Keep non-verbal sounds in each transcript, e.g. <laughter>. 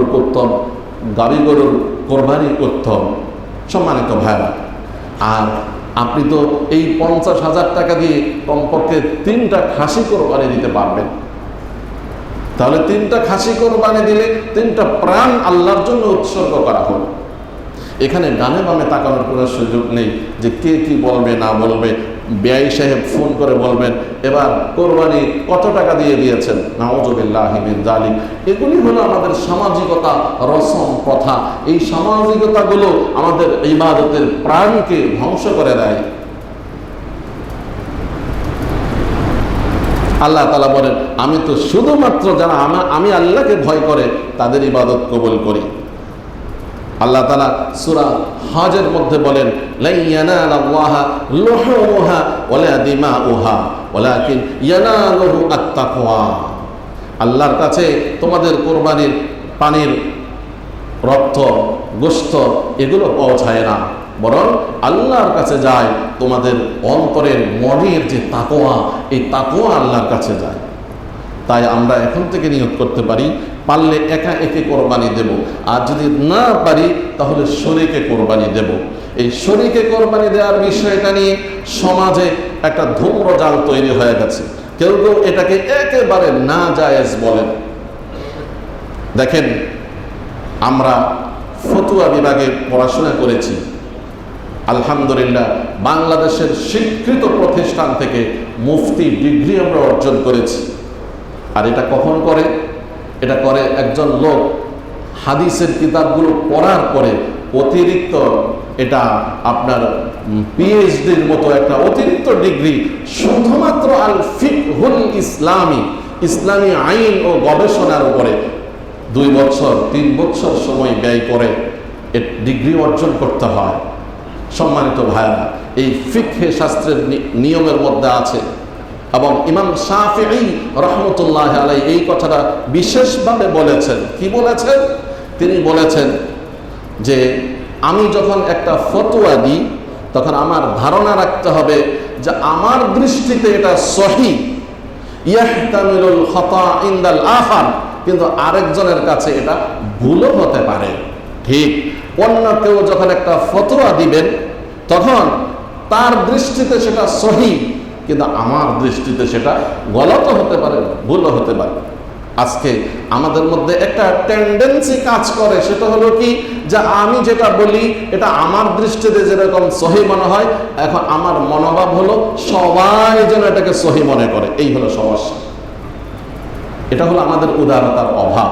গরুর উত্তম গাবি গরুর কোরবানি উত্তম সম্মানিত ভাইরা আর আপনি তো এই পঞ্চাশ হাজার টাকা দিয়ে কমপক্ষে তিনটা খাসি কোরবানি দিতে পারবেন। তাহলে তিনটা খাসি কোরবানি দিলে তিনটা প্রাণ আল্লাহর জন্য উৎসর্গ করা হলো। এখানে ডানে বামে তাকানোর কোনো সুযোগ নেই যে কে কি বলবে, না বলবে ব্যয় সাহেব ফোন করে বলবেন, এবার কোরবানি কত টাকা দিয়ে দিয়েছেন? নাওজবিল্লাহিমিন জালিম এগুলি হলো আমাদের সামাজিকতা, রসম প্রথা। এই সামাজিকতাগুলো আমাদের ইবাদতের প্রাণকে ধ্বংস করে দেয়। আল্লাহ তালা বলেন, আমি তো শুধুমাত্র যারা আমি আল্লাহকে ভয় করে, তাদের ইবাদত কবল করি। আল্লাহ তালা সুরা হজের মধ্যে বলেন "লাই ইয়ানালাল্লাহা লুহুমুহা ওয়ালা দিমাউহা, ওয়ালাকিন ইয়ানালুহু আত-তাকওয়া। আল্লাহর কাছে তোমাদের কোরবানির পানির রক্ত গোস্ত এগুলো পৌঁছায় না। বরং আল্লাহর কাছে যায়, তোমাদের অন্তরের মনের যে তাকোয়া এই তাকোয়া আল্লাহর কাছে যায়। তাই আমরা এখন থেকে নিয়োগ করতে পারি, পারলে একা একে কোরবানি দেব। আর যদি না পারি, তাহলে শরীকে কোরবানি দেব। এই শরীকে কোরবানি দেওয়ার বিষয়টা নিয়ে সমাজে একটা ধূম্রজাল তৈরি হয়ে গেছে। কেউ কেউ এটাকে একেবারে না জায়েজ বলেন। দেখেন, আমরা ফতুয়া বিভাগে পড়াশোনা করেছি। আলহামদুলিল্লাহ, বাংলাদেশের স্বীকৃত প্রতিষ্ঠান থেকে মুফতি ডিগ্রি আমরা অর্জন করেছি। আর এটা কখন করে? এটা করে একজন লোক হাদিসের কিতাবগুলো পড়ার পরে অতিরিক্ত এটা আপনার পিএইচডির মতো একটা অতিরিক্ত ডিগ্রি শুধুমাত্র আল ফিকহুল ইসলামী ইসলামী আইন ও গবেষণার উপরে দুই বছর, তিন বছর সময় ব্যয় করে ডিগ্রি অর্জন করতে হয়। সম্মানিত ভাইরা এই ফিকহে শাস্ত্রের নিয়মের মধ্যে আছে এবং ইমাম শাফিঈ রহমতুল্লাহ আলাই এই কথাটা বিশেষভাবে বলেছেন। কি বলেছেন? তিনি বলেছেন যে, আমি যখন একটা ফতোয়া দিই, তখন আমার ধারণা রাখতে হবে যে আমার দৃষ্টিতে এটা সহি। ইয়াহতামিলুল খতা ইন্দাল আখার। কিন্তু আরেকজনের কাছে এটা ভুলও হতে পারে। ঠিক। অন্য কেউ যখন একটা ফতোয়া দিবেন, তখন তার দৃষ্টিতে সেটা সহি। কিন্তু আমার দৃষ্টিতে সেটা গলত হতে পারে ভুলও হতে পারে। আজকে আমাদের মধ্যে একটা টেন্ডেন্সি কাজ করে, সেটা হলো কি? যে আমি যেটা বলি, এটা আমার দৃষ্টিতে যেরকম সহি মনে হয়, এখন আমার মনোভাব হলো সবাই যেন এটাকে সহি মনে করে। এই হলো সমস্যা। এটা হলো আমাদের উদারতার অভাব।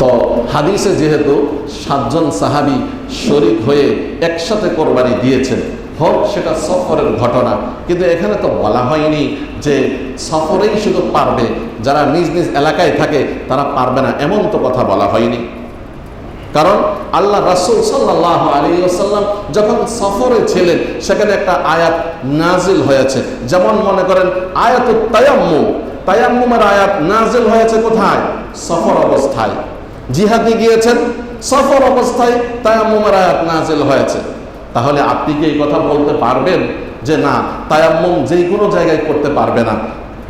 তো হাদিসে যেহেতু সাতজন সাহাবি শরিক হয়ে একসাথে কোরবানি দিয়েছেন হোক, সেটা সফরের ঘটনা। কিন্তু এখানে তো বলা হয়নি যে সফরেই শুধু পারবে। যারা নিজ নিজ এলাকায় থাকে, তারা পারবে না, এমন তো কথা বলা হয়নি। কারণ আল্লাহ রাসুল সাল্লাহ আলী আসাল্লাম যখন সফরে ছিলেন, সেখানে একটা আয়াত নাজিল হয়েছে। যেমন মনে করেন আয়াত তায়াম্মু। তায়াম্মুমের আয়াত নাজিল হয়েছে কোথায়? সফর অবস্থায়। জিহাদি গিয়েছেন, সফর অবস্থায় তায়াম্মুমের আয়াত নাজিল হয়েছে। তাহলে আপনি কি এই কথা বলতে পারবেন? যে না, তায়াম্মুম যেই কোনো জায়গায় করতে পারবে না।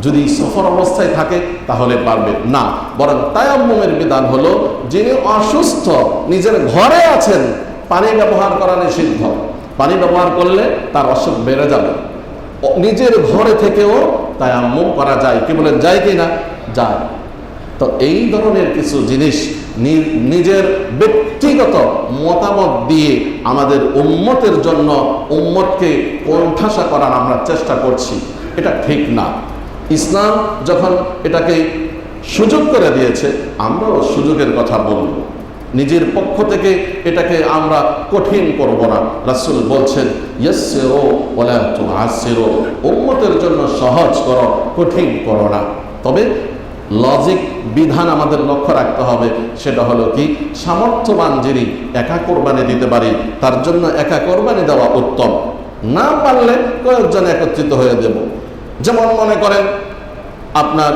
যদি সফর অবস্থায় থাকে, তাহলে পারবে না। বরং তায়াম্মুমের বিধান হলো, যিনি অসুস্থ, নিজের ঘরে আছেন, পানি ব্যবহার করা নিষিদ্ধ। পানি ব্যবহার করলে তার অসুখ বেড়ে যাবে। নিজের ঘরে থেকেও তায়াম্মুম করা যায়। কি বলেন, যায় কি না? যায়। তো এই ধরনের কিছু জিনিস নিজের ব্যক্তিগত মতামত দিয়ে আমাদের উম্মতের জন্য উম্মতকে কোণঠাসা করার আমরা চেষ্টা করছি। এটা ঠিক না। ইসলাম যখন এটাকে সুযোগ করে দিয়েছে, আমরাও সুযোগের কথা বলব। নিজের পক্ষ থেকে এটাকে আমরা কঠিন করব না। রাসূল বলছেন তুআসসিরু। উম্মতের জন্য সহজ করো, কঠিন করো না। তবে লজিক বিধান আমাদের লক্ষ্য রাখতে হবে। সেটা হলো কি? সামর্থ্যবান যিনি একা কোরবানি দিতে পারি, তার জন্য একা কোরবানি দেওয়া উত্তম। না পারলে কয়েকজন একত্রিত হয়ে দেব যেমন মনে করেন, আপনার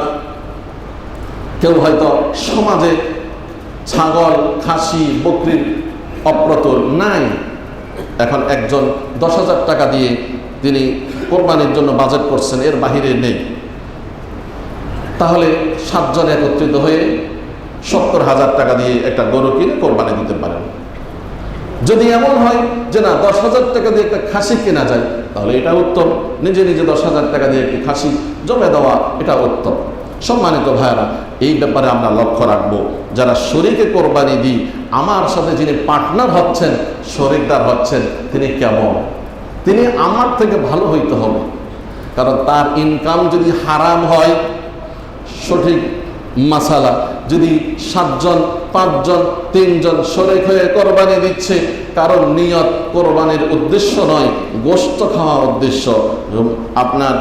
কেউ হয়তো সমাজে ছাগল, খাসি বকরির অপ্রতুল নাই। এখন একজন দশ হাজার টাকা দিয়ে তিনি কোরবানির জন্য বাজেট করছেন, এর বাহিরে নেই। তাহলে সাতজন একত্রিত হয়ে সত্তর হাজার টাকা দিয়ে একটা গরু কিনে কোরবানি দিতে পারেন। যদি এমন হয় যে না, দশ হাজার টাকা দিয়ে একটা খাসি কেনা যায়, তাহলে এটা উত্তম। নিজে নিজে দশ হাজার টাকা দিয়ে একটি খাসি জমে দেওয়া, এটা উত্তম। সম্মানিত ভাইয়েরা, এই ব্যাপারে আমরা লক্ষ্য রাখব, যারা শরীকে কোরবানি দিই, আমার সাথে যিনি পার্টনার হচ্ছেন শরিকদার হচ্ছেন, তিনি কেমন? তিনি আমার থেকে ভালো হইতে হবে। কারণ তার ইনকাম যদি হারাম হয় সঠিক মাসালা। যদি সাতজন, পাঁচজন, তিনজন শরিক হয়ে কোরবানি দিচ্ছে কারণ নিয়ত কোরবানির উদ্দেশ্য নয় গোস্ত খাওয়ার উদ্দেশ্য। আপনার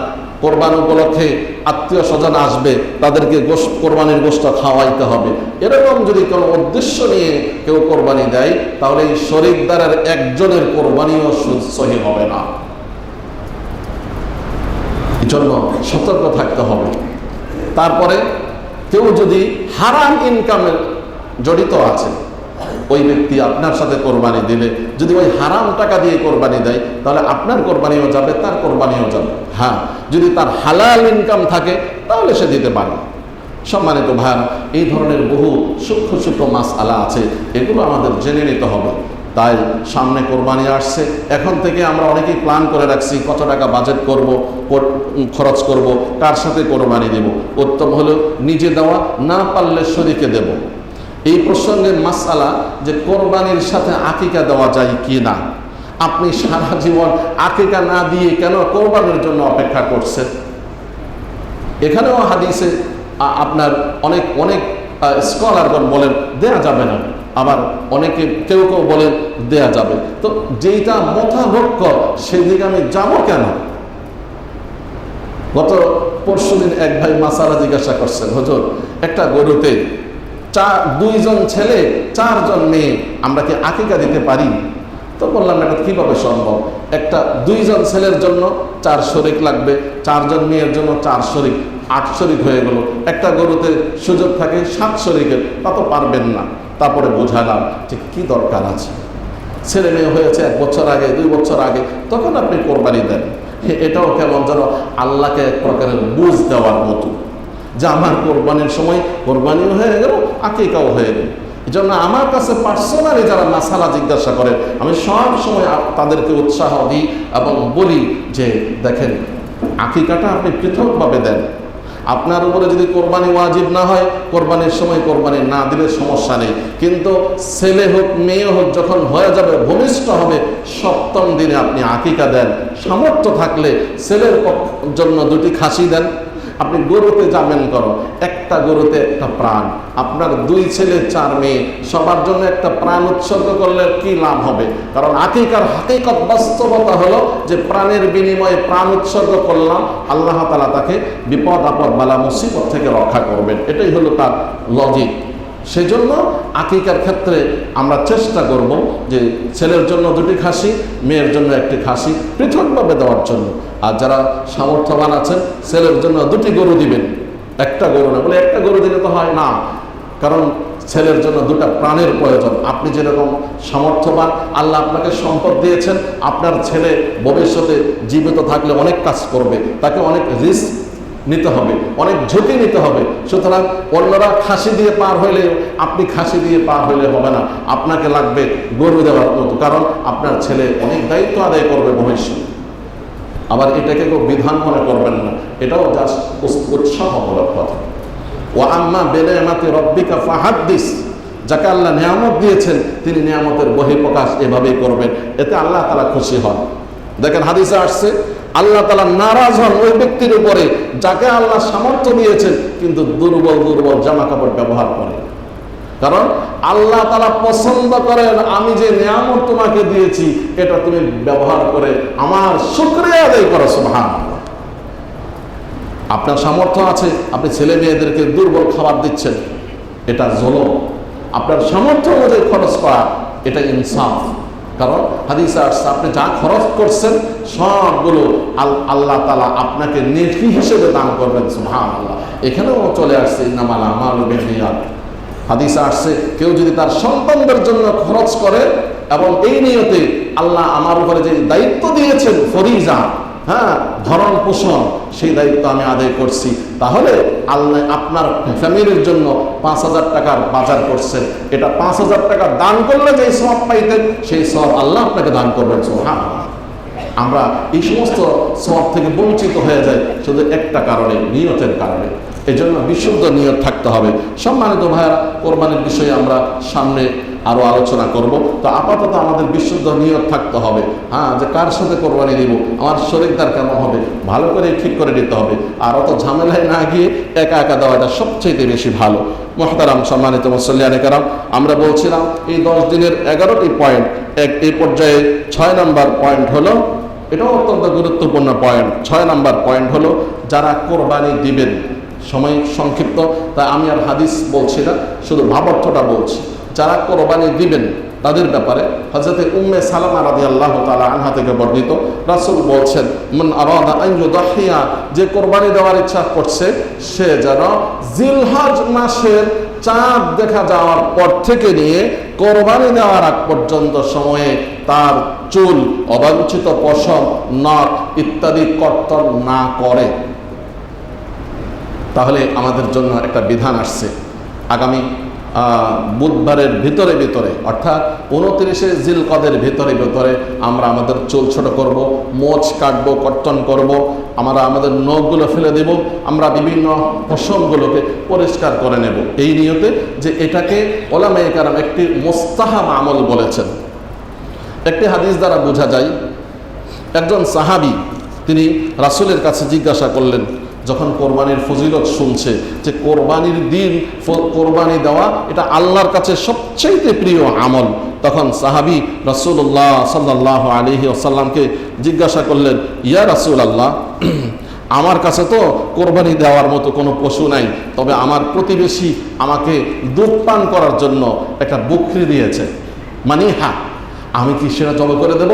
কোরবান উপলক্ষে আত্মীয় স্বজন আসবে, তাদেরকে গোস্ত কোরবানির গোস্ত খাওয়াইতে হবে। এরকম যদি কোনো উদ্দেশ্য নিয়ে কেউ কোরবানি দেয়, তাহলে এই শরিকদারের একজনের কোরবানিও সহি হবে না। এই জন্য সতর্ক থাকতে হবে। তারপরে কেউ যদি হারাম ইনকামের জড়িত আছে, ওই ব্যক্তি আপনার সাথে কোরবানি দিলে, যদি ওই হারাম টাকা দিয়ে কোরবানি দেয়, তাহলে আপনার কোরবানিও যাবে, তার কোরবানিও যাবে। হ্যাঁ যদি তার হালাল ইনকাম থাকে, তাহলে সে দিতে পারে। সম্মানিত ভাই এই ধরনের বহু সূক্ষ্ম সূক্ষ্ম মাস আলা আছে, এগুলো আমাদের জেনে নিতে হবে। তাই সামনে কোরবানি আসছে। এখন থেকে আমরা অনেকেই প্ল্যান করে রাখছি, কত টাকা বাজেট করব খরচ করব, কার সাথে কোরবানি দেব। উত্তম হলো নিজে দেওয়া, না পারলে শরীকে দেব। এই প্রসঙ্গে মাসালা যে কোরবানির সাথে আকিকা দেওয়া যায় কি না? আপনি সারা জীবন আকিকা না দিয়ে কেন কোরবানির জন্য অপেক্ষা করছেন? এখানেও হাদিসে আপনার অনেক অনেক স্কলারগণ বলেন, দেয়া যাবে না। আবার অনেকে কেউ কেউ বলেন দেয়া যাবে। তো যেইটা মতাবক্য সেদিকে আমি যাব কেন? গত পরশু দিন এক ভাই মাসারা জিজ্ঞাসা করছেন, হজর, একটা গরুতে চার, দুইজন ছেলে, চারজন মেয়ে, আমরা কি আকিকা দিতে পারি? তো বললাম, এটা কীভাবে সম্ভব? একটা দুইজন ছেলের জন্য চার শরিক লাগবে, চারজন মেয়ের জন্য চার শরিক, আট শরিক হয়ে গেল। একটা গরুতে সুযোগ থাকে সাত শরিকের, তা তো পারবেন না। তারপরে বোঝালাম যে কী দরকার আছে। ছেলে মেয়ে হয়েছে এক বছর আগে, দুই বছর আগে, তখন আপনি কোরবানি দেন। এটাও কেমন যেন আল্লাহকে এক প্রকারের বুঝ দেওয়ার মতো। যে আমার কোরবানির সময় কোরবানিও হয়ে গেল, আকিকাও হয়ে গেল। এই জন্য আমার কাছে পার্সোনালি যারা মাসালা জিজ্ঞাসা করে আমি সব সময় তাদেরকে উৎসাহ দিই এবং বলি যে, দেখেন, আকিকাটা আপনি পৃথকভাবে দেন। আপনার উপরে যদি কোরবানি ওয়াজিব না হয়, কোরবানির সময় কোরবানি না দিলে সমস্যা নেই। কিন্তু ছেলে হোক, মেয়ে হোক, যখন হয়ে যাবে, ভূমিষ্ঠ হবে, সপ্তম দিনে আপনি আকিকা দেন। সামর্থ্য থাকলে ছেলের জন্য দুটি খাসি দেন। আপনি গরুতে যাবেন করো, একটা গরুতে একটা প্রাণ। আপনার দুই ছেলে, চার মেয়ে, সবার জন্য একটা প্রাণ উৎসর্গ করলে কি লাভ হবে? কারণ আকিকার হাকিকত বাস্তবতা হলো যে প্রাণের বিনিময়ে প্রাণ উৎসর্গ করলাম, আল্লাহ তালা তাকে বিপদ, আপদ, বালা, মুসিবত থেকে রক্ষা করবেন। এটাই হলো তার লজিক সেই জন্য আকিকার ক্ষেত্রে আমরা চেষ্টা করব যে ছেলের জন্য দুটি খাসি, মেয়ের জন্য একটি খাসি পৃথকভাবে দেওয়ার জন্য। আর যারা সামর্থ্যবান আছেন, ছেলের জন্য দুটি গরু দিবেন। একটা গরু না, বলে একটা গরু দিলে তো হয় না। কারণ ছেলের জন্য দুটা প্রাণের প্রয়োজন। আপনি যেরকম সামর্থ্যবান, আল্লাহ আপনাকে সম্পদ দিয়েছেন, আপনার ছেলে ভবিষ্যতে জীবিত থাকলে অনেক কাজ করবে, তাকে অনেক রিস্ক নিতে হবে। অনেক ঝুঁকি নিতে হবে। সুতরাং অন্যরা খাসি দিয়ে পার হইলে আপনি খাসি দিয়ে পার হইলে হবে না। আপনাকে লাগবে গরু দেওয়ার মতো। কারণ আপনার ছেলে অনেক দায়িত্ব আদায় করবে ভবিষ্যতে আবার এটাকে কেউ বিধান মনে করবেন না। এটাও জাস্ট উৎসাহমূলক কথা। ও আম্মা বেলে আমাতে রব্বিকা ফাহাদ্দিস। যাকে আল্লাহ নিয়ামত দিয়েছেন, তিনি নিয়ামতের বহিঃপ্রকাশ এভাবেই করবেন। এতে আল্লাহ তারা খুশি হন। দেখেন হাদিসে আসছে আল্লাহ তালা নারাজ হন ওই ব্যক্তির উপরে, যাকে আল্লাহ সামর্থ্য দিয়েছেন, কিন্তু দুর্বল দুর্বল জামা কাপড় ব্যবহার করে। কারণ আল্লাহ তালা পছন্দ করেন, আমি যে নিয়ামত তোমাকে দিয়েছি, এটা তুমি ব্যবহার করে আমার শুক্রিয়া আদায় করো সুহান আপনার সামর্থ্য আছে, আপনি ছেলে মেয়েদেরকে দুর্বল খাবার দিচ্ছেন, এটা জলম। আপনার সামর্থ্য অনুযায়ী খরচ করা, এটা ইনসাফ। কারণ হাদিস আসছে আপনি যা খরচ করছেন, সবগুলো আল আল্লাহ তালা আপনাকে নেকি হিসেবে দান করবেন সুহান আল্লাহ এখানেও চলে আসছে ইনামাল আমার বেনিয়াদ হাদিস আসছে, কেউ যদি তার সন্তানদের জন্য খরচ করে, এবং এই নিয়তে আল্লাহ আমার উপরে যে দায়িত্ব দিয়েছেন, ফরিজা হ্যাঁ ভরণ পোষণ, সেই দায়িত্ব আমি আদায় করছি। তাহলে আল্লাহ আপনার ফ্যামিলির জন্য পাঁচ হাজার টাকার বাজার করছেন এটা পাঁচ হাজার টাকা দান করলে যে সব পাইতেন, সেই সব আল্লাহ আপনাকে দান করবেন হ্যাঁ আমরা এই সমস্ত সব থেকে বঞ্চিত হয়ে যাই শুধু একটা কারণে, নিয়তের কারণে। এই জন্য বিশুদ্ধ নিয়ত থাকতে হবে। সম্মানিত ভাইয়ারা, কোরবানির বিষয়ে আমরা সামনে আরও আলোচনা করব। তো আপাতত আমাদের বিশুদ্ধ নিয়ত থাকতে হবে। হ্যাঁ যে কার সাথে কোরবানি দিব, আমার শরীরদার কেমন হবে? ভালো করে ঠিক করে নিতে হবে। আর অত ঝামেলায় না গিয়ে একা একা দেওয়াটা সবচেয়ে বেশি ভালো। মহতারাম সম্মানিত মুসল্লিয়ানে কারাম, আমরা বলছিলাম এই দশ দিনের এগারোটি পয়েন্ট। এক, এই পর্যায়ে ছয় নম্বর পয়েন্ট হলো, এটাও অত্যন্ত গুরুত্বপূর্ণ পয়েন্ট। ছয় নম্বর পয়েন্ট হলো, যারা কোরবানি দিবেন। সময় সংক্ষিপ্ত, তাই আমি আর হাদিস বলছি না, শুধু ভাবার্থটা বলছি। যারা কোরবানি দিবেন তাদের ব্যাপারে হজরতে উম্মে সালামা রাদি আল্লাহ তালা আনহা থেকে বর্ণিত রাসুল বলছেন, মন আরাদা আইয়ু দাহিয়া যে কোরবানি দেওয়ার ইচ্ছা করছে, সে যেন জিলহজ মাসের চাঁদ দেখা যাওয়ার পর থেকে নিয়ে কোরবানি দেওয়ার আগ পর্যন্ত সময়ে তার চুল, অবাঞ্ছিত পশম নখ ইত্যাদি কর্তন না করে। তাহলে আমাদের জন্য একটা বিধান আসছে। আগামী বুধবারের ভিতরে ভিতরে, অর্থাৎ উনত্রিশে জিলকদের ভিতরে ভিতরে আমরা আমাদের চুল ছোট করব মোচ কাটব কর্তন করব, আমরা আমাদের নখগুলো ফেলে দেব, আমরা বিভিন্ন পশমগুলোকে পরিষ্কার করে নেব। এই নিয়তে যে এটাকে ওলামাই কারাম একটি মোস্তাহাব আমল বলেছেন। একটি হাদিস দ্বারা বোঝা যায়, একজন সাহাবি তিনি রাসূলের কাছে জিজ্ঞাসা করলেন যখন কোরবানির ফজিলত শুনছে যে কোরবানির দিন কোরবানি দেওয়া, এটা আল্লাহর কাছে সবচেয়ে প্রিয় আমল। তখন সাহাবি রাসূলুল্লাহ সাল্লাহ আলহি আসাল্লামকে জিজ্ঞাসা করলেন, ইয়া রাসূল আল্লাহ <clears throat> আমার কাছে তো কোরবানি দেওয়ার মতো কোনো পশু নাই, তবে আমার প্রতিবেশী আমাকে দুধ পান করার জন্য একটা বকরি দিয়েছে। মানে হ্যাঁ আমি কি সেটা জব করে দেব?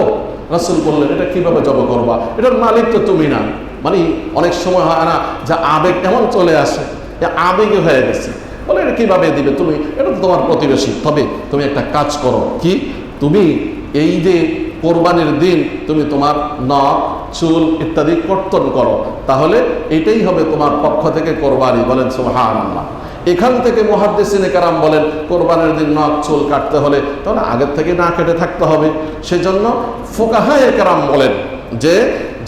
রাসুল বললেন, এটা কীভাবে জব করবা? এটার মালিক তো তুমি না। মানে অনেক সময় হয় না যে আবেগ এমন চলে আসে আবেগে হয়ে গেছে। বলে এটা কীভাবে দিবে তুমি? এটা তো তোমার প্রতিবেশী। তবে তুমি একটা কাজ করো। কি? তুমি এই যে কোরবানির দিন তুমি তোমার নখ, চুল ইত্যাদি কর্তন করো। তাহলে এটাই হবে তোমার পক্ষ থেকে কোরবানি। বলেন সুহান আল্লাহ এখান থেকে মহাদ্দেশিনে কারাম বলেন, কোরবানির দিন নখ, চুল কাটতে হলে তাহলে আগের থেকে না কেটে থাকতে হবে। সেজন্য ফোকাহায় কারাম বলেন যে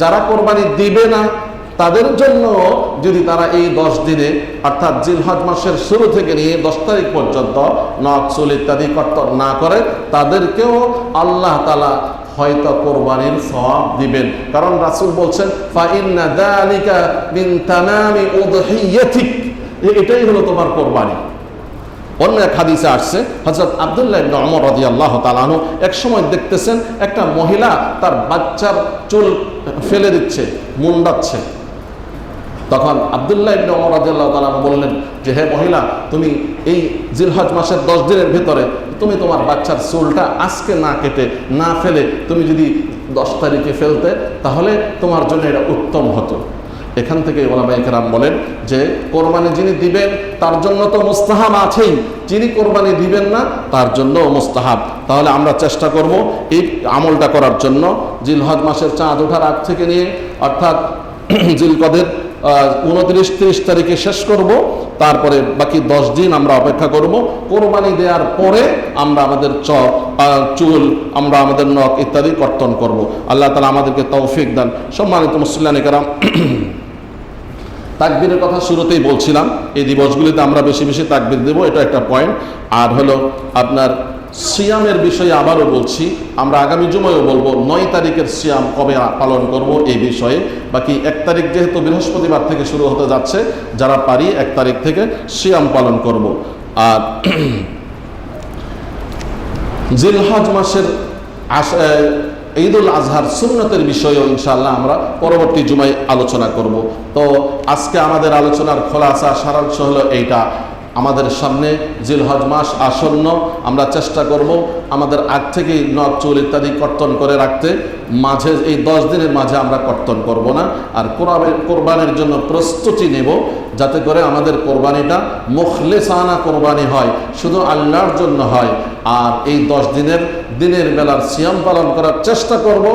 যারা কোরবানি দিবে না, তাদের জন্য যদি তারা এই দশ দিনে, অর্থাৎ জিলহজ মাসের শুরু থেকে নিয়ে দশ তারিখ পর্যন্ত নখ, চুল ইত্যাদি কর্তন না করে, তাদেরকেও আল্লাহ তালা হয়তো কোরবানির সব দিবেন। কারণ রাসুল বলছেন এটাই হলো তোমার কোরবানি। অন্য এক হাদিসে আসছে হজরত আবদুল্লাহ ইবনে ওমর রাদিয়াল্লাহু তাআলা এক সময় দেখতেছেন একটা মহিলা তার বাচ্চার চুল ফেলে দিচ্ছে, মুন্ডাচ্ছে। তখন আবদুল্লাহ ইবনে ওমর রাদিয়াল্লাহু তাআলা বললেন যে, হে মহিলা, তুমি এই জিলহজ মাসের দশ দিনের ভিতরে তুমি তোমার বাচ্চার চুলটা আজকে না কেটে, না ফেলে, তুমি যদি দশ তারিখে ফেলতে, তাহলে তোমার জন্য এটা উত্তম হতো। এখান থেকে ওলামাই কেরাম বলেন যে, কোরবানি যিনি দিবেন, তার জন্য তো মুস্তাহাব আছেই। যিনি কোরবানি দিবেন না, তার জন্য মুস্তাহাব। তাহলে আমরা চেষ্টা করব এই আমলটা করার জন্য। জিলহজ মাসের চাঁদ ওঠার আগ থেকে নিয়ে, অর্থাৎ <clears throat> জিলকদের উনত্রিশ, তিরিশ তারিখে শেষ করব। তারপরে বাকি দশ দিন আমরা অপেক্ষা করব। কোরবানি দেওয়ার পরে আমরা আমাদের চক চুল, আমরা আমাদের নখ ইত্যাদি কর্তন করব। আল্লাহ তালা আমাদেরকে তৌফিক দান। সম্মানিত মুসল্লানিকারাম <clears throat> তাকবীরের কথা শুরুতেই বলছিলাম, এই দিবসগুলিতে আমরা বেশি বেশি তাকবীর দেব, এটা একটা পয়েন্ট আর হলো আপনার সিয়ামের বিষয়ে আবারও বলছি, আমরা আগামী জুমায়ও বলব, নয় তারিখের সিয়াম কবে পালন করব এই বিষয়ে। বাকি এক তারিখ যেহেতু বৃহস্পতিবার থেকে শুরু হতে যাচ্ছে, যারা পারি এক তারিখ থেকে সিয়াম পালন করব। আর <clears throat> জিলহজ মাসের ঈদুল আজহার সুন্নতের বিষয়ে ইনশাল্লাহ আমরা পরবর্তী জুমায় আলোচনা করব। তো আজকে আমাদের আলোচনার খোলাসা, সারাংশ হলো এইটা। আমাদের সামনে জিলহজ মাস আসন্ন, আমরা চেষ্টা করব আমাদের আগ থেকেই নখ, চুল ইত্যাদি কর্তন করে রাখতে। মাঝে এই দশ দিনের মাঝে আমরা কর্তন করব না। আর কোরআনের, কোরবানির জন্য প্রস্তুতি নেব যাতে করে আমাদের কোরবানিটা মুখলেসানা কোরবানি হয়, শুধু আল্লাহর জন্য হয়। আর এই দশ দিনের দিনের বেলার সিয়াম পালন করার চেষ্টা করব।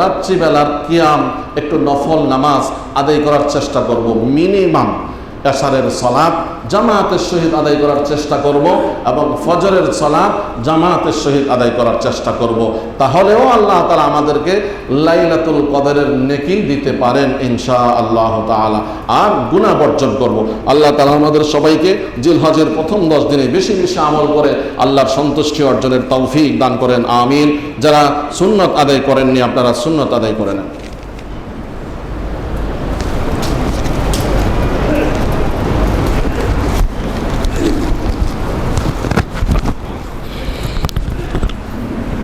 রাত্রিবেলার কিয়াম, একটু নফল নামাজ আদায় করার চেষ্টা করব। মিনিমাম এশারের সলাপ জামায়াতের সহিত আদায় করার চেষ্টা করব এবং ফজরের সলাপ জামায়াতের সহিত আদায় করার চেষ্টা করব। তাহলেও আল্লাহ তালা আমাদেরকে লাইলাতুল কদরের নেকি দিতে পারেন ইনশা আল্লাহ তালা আর গুণা বর্জন করব। আল্লাহ তালা আমাদের সবাইকে জিলহজের প্রথম দশ দিনে বেশি বেশি আমল করে আল্লাহর সন্তুষ্টি অর্জনের তৌফিক দান করেন, আমিন। যারা সুন্নত আদায় করেননি, আপনারা সুন্নত আদায় করে নেন।